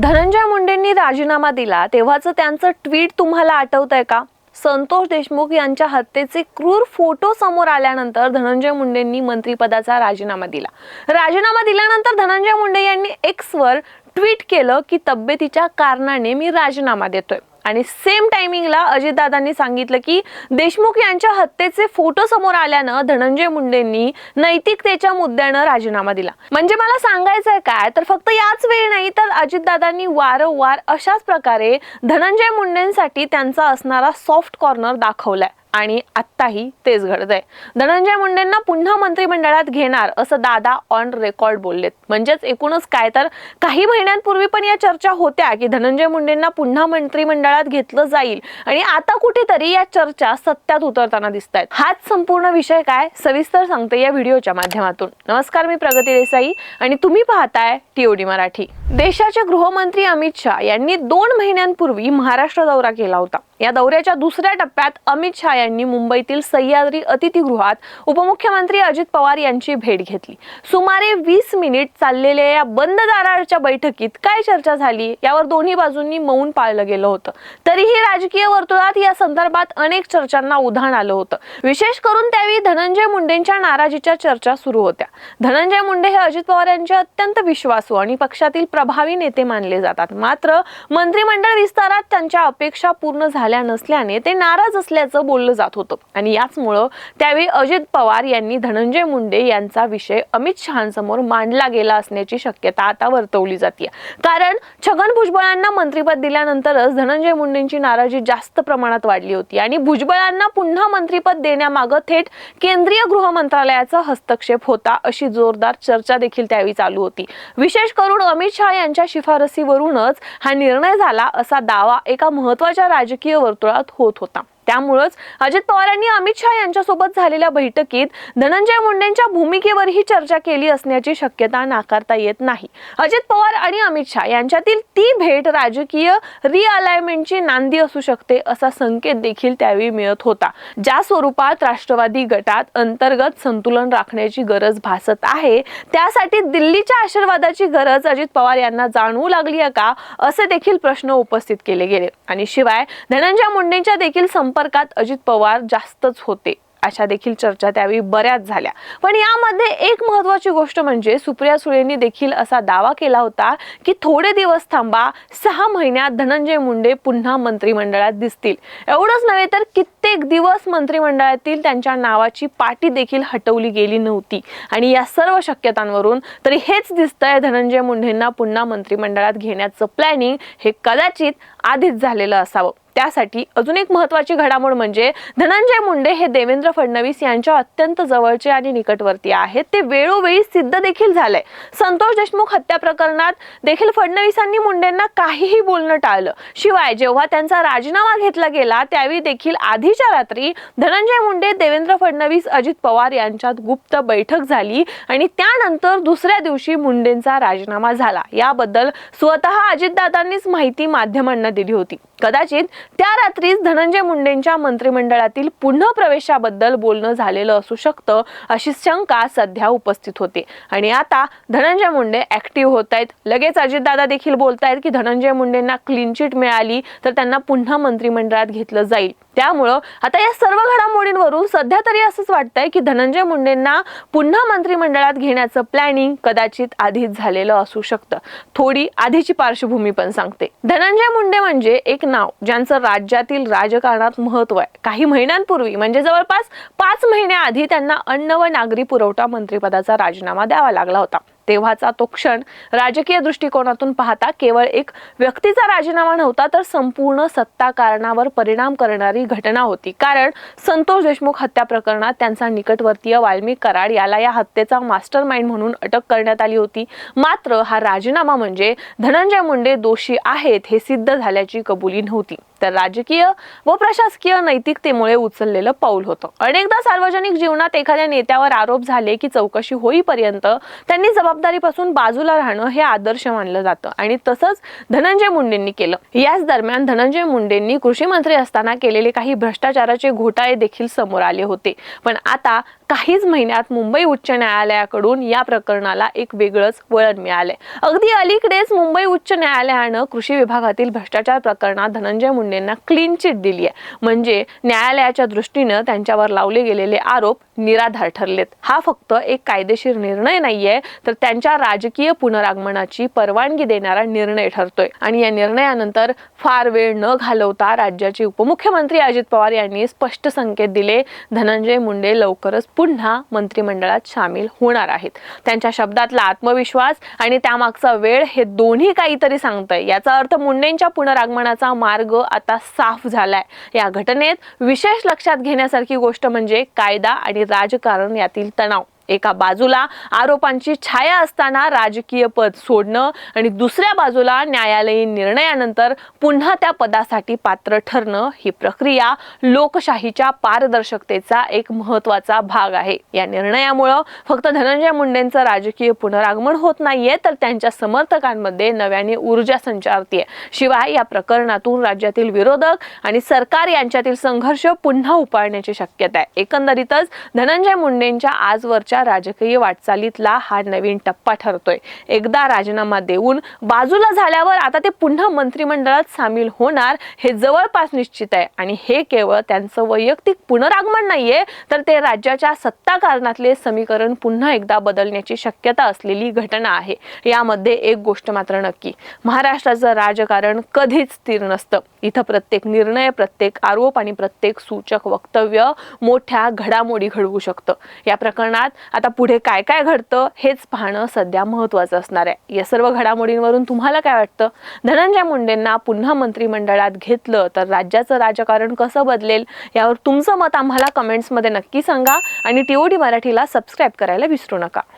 धनंजय मुंडेंनी राजीनामा दिला तेव्हाचं त्यांचं ट्विट तुम्हाला आठवतंय का? संतोष देशमुख यांच्या हत्येचे क्रूर फोटो समोर आल्यानंतर धनंजय मुंडेंनी मंत्रिपदाचा राजीनामा दिला. राजीनामा दिल्यानंतर धनंजय मुंडे यांनी एक्सवर ट्विट केलं की तब्येतीच्या कारणाने मी राजीनामा देतोय. आणि सेम टायमिंगला अजितदादांनी सांगितलं की देशमुख यांच्या हत्येचे फोटो समोर आल्यानं धनंजय मुंडेंनी नैतिकतेच्या मुद्द्यानं राजीनामा दिला. म्हणजे मला सांगायचंय काय? तर फक्त याच वेळी नाही तर अजितदादांनी वारंवार अशाच प्रकारे धनंजय मुंडेंसाठी त्यांचा असणारा सॉफ्ट कॉर्नर दाखवलाय. आणि आत्ताही तेच घडतंय. धनंजय मुंडेंना पुन्हा मंत्रिमंडळात घेणार असं दादा ऑन रेकॉर्ड बोललेत. म्हणजेच एकूणच काय तर काही महिन्यांपूर्वी पण या चर्चा होत्या की धनंजय मुंडेंना पुन्हा मंत्रिमंडळात घेतलं जाईल. आणि आता कुठेतरी या चर्चा सत्यात उतरताना दिसत आहेत हाच संपूर्ण विषय काय? सविस्तर सांगते या व्हिडिओच्या माध्यमातून. नमस्कार मी प्रगती देसाई आणि तुम्ही पाहताय टीओडी मराठी. देशाचे गृहमंत्री अमित शहा यांनी दोन महिन्यांपूर्वी महाराष्ट्र दौरा केला होता. या दौऱ्याच्या दुसऱ्या टप्प्यात अमित शहा यांनी मुंबईतील सह्याद्री अतिथीगृहात उपमुख्यमंत्री अजित पवार यांची भेट घेतली. सुमारे वीस मिनिट चाललेल्या या बंद दाराच्या बैठकीत काय चर्चा झाली यावर दोन्ही बाजूंनी मौन पाळलं गेलं होतं. तरीही राजकीय वर्तुळात या संदर्भात अनेक चर्चांना उधाण आलं होतं. विशेष करून त्यावेळी धनंजय मुंडेंच्या नाराजीच्या चर्चा सुरू होत्या. धनंजय मुंडे हे अजित पवार यांचे अत्यंत विश्वासू आणि पक्षातील प्रभावी नेते मानले जातात. मात्र मंत्रिमंडळ विस्तारात त्यांच्या अपेक्षा पूर्ण झाल्या नसल्याने ते नाराज असल्याचं बोललं जात होतं. आणि याचमुळं त्यावेळी अजित पवार यांनी धनंजय मुंडे यांचा विषय अमित शहांसमोर मांडला गेला असण्याची शक्यता आता वर्तवली जाते कारण छगन भुजबळांना मंत्रिपद दिल्यानंतरच धनंजय मुंडेंची नाराजी जास्त प्रमाणात वाढली होती. आणि भुजबळांना पुन्हा मंत्रिपद देण्यामागं थेट केंद्रीय गृह मंत्रालयाचा हस्तक्षेप होता अशी जोरदार चर्चा देखील त्यावेळी चालू होती. विशेष करून अमित शहा यांच्या शिफारसीवरूनच हा निर्णय झाला असा दावा एका महत्त्वाच्या राजकीय वर्तुळात होत होता. त्यामुळंच अजित पवारांनी अमित शहा यांच्यासोबत झालेल्या बैठकीत धनंजय मुंडेंच्या भूमिकेवरही चर्चा केली असण्याची शक्यता नाकारता येत नाही. अजित पवार आणि अमित शहा यांच्यातील ती भेट राजकीय रिअलाइनमेंटची नांदी असू शकते असा संकेत देखील त्यावेळी मिळत होता. ज्या स्वरूपात राष्ट्रवादी गटात अंतर्गत संतुलन राखण्याची गरज भासत आहे त्यासाठी दिल्लीच्या आशीर्वादाची गरज अजित पवार यांना जाणवू लागली आहे का असे देखील प्रश्न उपस्थित केले गेले. आणि शिवाय धनंजय मुंडेंच्या देखील संपर्कात अजित पवार जास्तच होते अशा देखील चर्चा त्यावेळी बऱ्याच झाल्या. पण यामध्ये एक महत्वाची गोष्ट म्हणजे सुप्रिया सुळेंनी देखील असा दावा केला होता की थोडे दिवस थांबा सहा महिन्यात धनंजय मुंडे पुन्हा मंत्रिमंडळात दिसतील. एवढंच नव्हे तर कित्येक दिवस मंत्रिमंडळातील त्यांच्या नावाची पाटी देखील हटवली गेली नव्हती. आणि या सर्व शक्यतांवरून तरी हेच दिसतंय धनंजय मुंडेंना पुन्हा मंत्रिमंडळात घेण्याचं प्लॅनिंग हे कदाचित आधीच झालेलं असावं. त्यासाठी अजून एक महत्वाची घडामोड म्हणजे धनंजय मुंडे हे देवेंद्र फडणवीस यांच्या अत्यंत जवळचे आणि निकटवर्ती आहेत. ते वेळोवेळी सिद्ध देखील झालंय संतोष देशमुख हत्या प्रकरणात देखील फडणवीसांनी मुंडेंना काहीही बोलणं टाळलं. शिवाय जेव्हा त्यांचा राजीनामा घेतला गेला त्यावेळी देखील आधीच्या रात्री धनंजय मुंडे देवेंद्र फडणवीस अजित पवार यांच्यात गुप्त बैठक झाली आणि त्यानंतर दुसऱ्या दिवशी मुंडेंचा राजीनामा झाला. याबद्दल स्वतः अजितदादांनीच माहिती माध्यमांना दिली होती. कदाचित त्या रात्रीच धनंजय मुंडेंच्या मंत्रिमंडळातील पुन्हा प्रवेशाबद्दल बोलणं झालेलं असू शकतं अशी शंका सध्या उपस्थित होते. आणि आता धनंजय मुंडे ऍक्टिव्ह होत आहेत. लगेच अजितदादा देखील बोलतायत की धनंजय मुंडेंना क्लीन चिट मिळाली तर त्यांना पुन्हा मंत्रिमंडळात घेतलं जाईल. त्यामुळं आता या सर्व घडामोडींवरून सध्या तरी असंच वाटतंय की धनंजय मुंडेंना पुन्हा मंत्रिमंडळात घेण्याचं प्लॅनिंग कदाचित आधीच झालेलं असू शकतं. थोडी आधीची पार्श्वभूमी पण सांगते. धनंजय मुंडे म्हणजे एक नाव ज्यांचं राज्यातील राजकारणात महत्त्व आहे. काही महिन्यांपूर्वी म्हणजे जवळपास पाच महिन्याआधी त्यांना अन्न व नागरी पुरवठा मंत्रिपदाचा राजीनामा द्यावा लागला होता. तेव्हाचा तो क्षण राजकीय दृष्टिकोनातून पाहता केवळ एक व्यक्तीचा राजीनामा नव्हता तर संपूर्ण सत्ता कारणावर परिणाम करणारी घटना होती. कारण संतोष देशमुख हत्या प्रकरणात त्यांचा निकटवर्तीय वाल्मिक कराड याला या हत्येचा मास्टर माइंड म्हणून अटक करण्यात आली होती. मात्र हा राजीनामा म्हणजे धनंजय मुंडे दोषी आहेत हे सिद्ध झाल्याची कबुली नव्हती. तर राजकीय व प्रशासकीय नैतिकतेमुळे उचललेलं पाऊल होतं. अनेकदा सार्वजनिक जीवनात एखाद्या नेत्यावर आरोप झाले की चौकशी होईपर्यंत त्यांनी जबाबदारीपासून बाजूला राहणं हे आदर्श मानलं जातं. आणि तसंच धनंजय मुंडेंनी केलं. याच दरम्यान धनंजय मुंडेंनी कृषी मंत्री असताना केलेले काही भ्रष्टाचाराचे घोटाळे देखील समोर आले होते. पण आता काहीच महिन्यात मुंबई उच्च न्यायालयाकडून या प्रकरणाला एक वेगळंच वळण मिळालंय. अगदी अलीकडेच मुंबई उच्च न्यायालयानं कृषी विभागातील भ्रष्टाचार प्रकरणात धनंजय मुंडेंना क्लीन चिट दिली आहे. म्हणजे न्यायालयाच्या दृष्टीनं त्यांच्यावर लावले गेलेले आरोप निराधार ठरलेत. हा फक्त एक कायदेशीर निर्णय नाहीये तर त्यांच्या राजकीय पुनरागमनाची परवानगी देणारा निर्णय ठरतोय. आणि या निर्णयानंतर फार वेळ न घालवता राज्याचे उपमुख्यमंत्री अजित पवार यांनी स्पष्ट संकेत दिले धनंजय मुंडे लवकरच पुन्हा मंत्रिमंडळात सामील होणार आहेत. त्यांच्या शब्दातला आत्मविश्वास आणि त्यामागचा वेळ हे दोन्ही काहीतरी सांगतंय. याचा अर्थ मुंडेंच्या पुनरागमनाचा मार्ग आता साफ झालाय. या घटनेत विशेष लक्षात घेण्यासारखी गोष्ट म्हणजे कायदा आणि राजकारण यातील तणाव. एका बाजूला आरोपांची छाया असताना राजकीय पद सोडणं आणि दुसऱ्या बाजूला न्यायालयीन निर्णयानंतर पुन्हा त्या पदासाठी पात्र ठरणं ही प्रक्रिया लोकशाहीच्या पारदर्शकतेचा एक महत्त्वाचा भाग आहे. या निर्णयामुळं फक्त धनंजय मुंडेंचं राजकीय पुनरागमन होत नाहीये तर त्यांच्या समर्थकांमध्ये नव्याने ऊर्जा संचारतीये. शिवाय या प्रकरणातून राज्यातील विरोधक आणि सरकार यांच्यातील संघर्ष पुन्हा उपाडण्याची शक्यता आहे एकंदरीतच धनंजय मुंडेंच्या आजवरच्या राजकीय वाटचालीतला हा नवीन टप्पा ठरतोय. एकदा राजीनामा देऊन बाजूला झाल्यावर आता ते पुन्हा मंत्रिमंडळात सामील होणार हे जवळपास निश्चित आहे. आणि हे केवळ त्यांचं वैयक्तिक पुनरागमन नाहीये तर ते राज्याच्या सत्ता कारणातले समीकरण पुन्हा एकदा बदलण्याची शक्यता असलेली घटना आहे. यामध्ये एक गोष्ट मात्र नक्की. महाराष्ट्राचं राजकारण कधीच स्थिर नसतं. इथं प्रत्येक निर्णय प्रत्येक आरोप आणि प्रत्येक सूचक वक्तव्य मोठ्या घडामोडी घडवू शकतं. या प्रकरणात आता पुढे काय काय घडतं हेच पाहणं सध्या महत्वाचं असणार आहे. या सर्व घडामोडींवरून तुम्हाला काय वाटतं? धनंजय मुंडेंना पुन्हा मंत्रिमंडळात घेतलं तर राज्याचं राजकारण कसं बदलेल? यावर तुमचं मत आम्हाला कमेंट्समध्ये नक्की सांगा आणि टीओडी मराठीला सबस्क्राईब करायला विसरू नका.